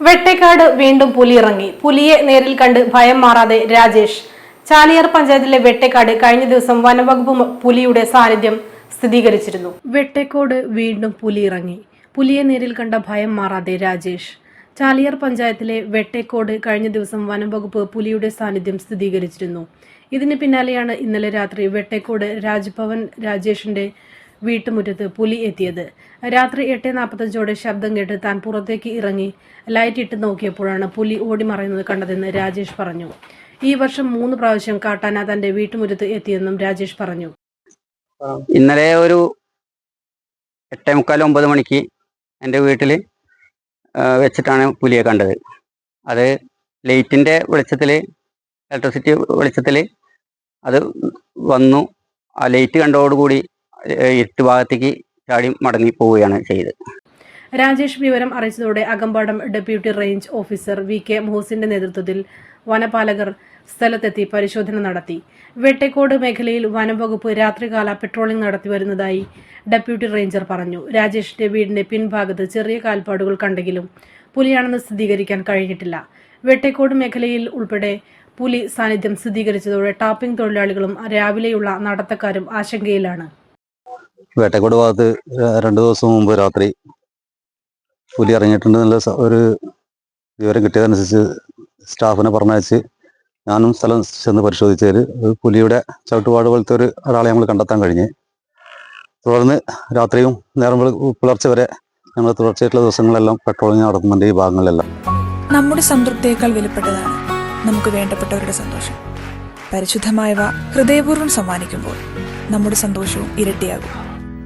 വെട്ടേക്കാട് വീണ്ടും പുലി ഇറങ്ങി പുലിയെ നേരിൽ കണ്ട് ഭയം മാറാതെ രാജേഷ്. ചാലിയാർ പഞ്ചായത്തിലെ വെട്ടേക്കാട് കഴിഞ്ഞ ദിവസം വനവകുപ്പ് പുലിയുടെ സാന്നിധ്യം സ്ഥിരീകരിച്ചിരുന്നു. വെട്ടേക്കോട് വീണ്ടും പുലി ഇറങ്ങി പുലിയെ നേരിൽ കണ്ട ഭയം മാറാതെ രാജേഷ്. ചാലിയാർ പഞ്ചായത്തിലെ വെട്ടേക്കോട് കഴിഞ്ഞ ദിവസം വനംവകുപ്പ് പുലിയുടെ സാന്നിധ്യം സ്ഥിരീകരിച്ചിരുന്നു. ഇതിന് പിന്നാലെയാണ് ഇന്നലെ രാത്രി വെട്ടേക്കോട് രാജ്ഭവൻ രാജേഷിന്റെ വീട്ടുമുറ്റത്ത് പുലി എത്തിയത്. രാത്രി എട്ട് നാൽപ്പത്തഞ്ചോടെ ശബ്ദം കേട്ട് താൻ പുറത്തേക്ക് ഇറങ്ങി ലൈറ്റ് ഇട്ട് നോക്കിയപ്പോഴാണ് പുലി ഓടിമറയുന്നത് കണ്ടതെന്ന് രാജേഷ് പറഞ്ഞു. ഈ വർഷം മൂന്ന് പ്രാവശ്യം കാട്ടാന തന്റെ വീട്ടുമുറ്റത്ത് എത്തിയെന്നും രാജേഷ് പറഞ്ഞു. ഇന്നലെ ഒരു എട്ടേ മുക്കാൽ ഒമ്പത് മണിക്ക് എന്റെ വീട്ടിൽ വെച്ചിട്ടാണ് പുലിയെ കണ്ടത്. അത് ലൈറ്റിന്റെ വെളിച്ചത്തിൽ ഇലക്ട്രിസിറ്റി വെളിച്ചത്തിൽ അത് വന്നു. ആ ലൈറ്റ് കണ്ടതോടുകൂടി ഇരുട്ട് ഭാഗത്തേക്ക് ചാടി മടങ്ങി പോവുകയാണ് ചെയ്തത്. രാജേഷ് വിവരം അറിയിച്ചതോടെ Akampadam deputy range officer V K മുഹസിന്റെ നേതൃത്വത്തിൽ വനപാലകർ സ്ഥലത്തെത്തി പരിശോധന നടത്തി. വെട്ടേക്കോട് മേഖലയിൽ വനംവകുപ്പ് രാത്രികാല പെട്രോളിംഗ് നടത്തി വരുന്നതായി ഡെപ്യൂട്ടി റേഞ്ചർ പറഞ്ഞു. രാജേഷിന്റെ വീടിന്റെ പിൻഭാഗത്ത് ചെറിയ കാൽപ്പാടുകൾ കണ്ടെങ്കിലും പുലിയാണെന്ന് സ്ഥിരീകരിക്കാൻ കഴിഞ്ഞിട്ടില്ല. വെട്ടേക്കോട് മേഖലയിൽ ഉൾപ്പെടെ പുലി സാന്നിധ്യം സ്ഥിരീകരിച്ചതോടെ ടാപ്പിംഗ് തൊഴിലാളികളും രാവിലെയുള്ള നടത്തക്കാരും ആശങ്കയിലാണ്. വേട്ടക്കോട് ഭാഗത്ത് രണ്ടു ദിവസം മുമ്പ് രാത്രി പുലി ഇറങ്ങിയിട്ടുണ്ട് എന്നുള്ള ഒരു വിവരം കിട്ടിയതനുസരിച്ച് സ്റ്റാഫിനെ പറഞ്ഞയച്ച് ഞാനും സ്ഥലം ചെന്ന് പരിശോധിച്ചതിൽ പുലിയുടെ ചവിട്ടുപാട് പോലത്തെ ഒരു ഒരാളെ ഞങ്ങൾ കണ്ടെത്താൻ കഴിഞ്ഞ്. തുടർന്ന് രാത്രിയും നേരം പുലർച്ചെ വരെ ഞങ്ങൾ തുടർച്ചയായിട്ടുള്ള ദിവസങ്ങളെല്ലാം പെട്രോളിങ് നടത്തുന്നുണ്ട് ഈ ഭാഗങ്ങളിലെല്ലാം. നമ്മുടെ സംതൃപ്തിയേക്കാൾ വിലപ്പെട്ടതാണ് നമുക്ക് വേണ്ടപ്പെട്ടവരുടെ സന്തോഷം. പരിശുദ്ധമായവ ഹൃദയപൂർവം സമ്മാനിക്കുമ്പോൾ നമ്മുടെ സന്തോഷവും ഇരട്ടിയാകും.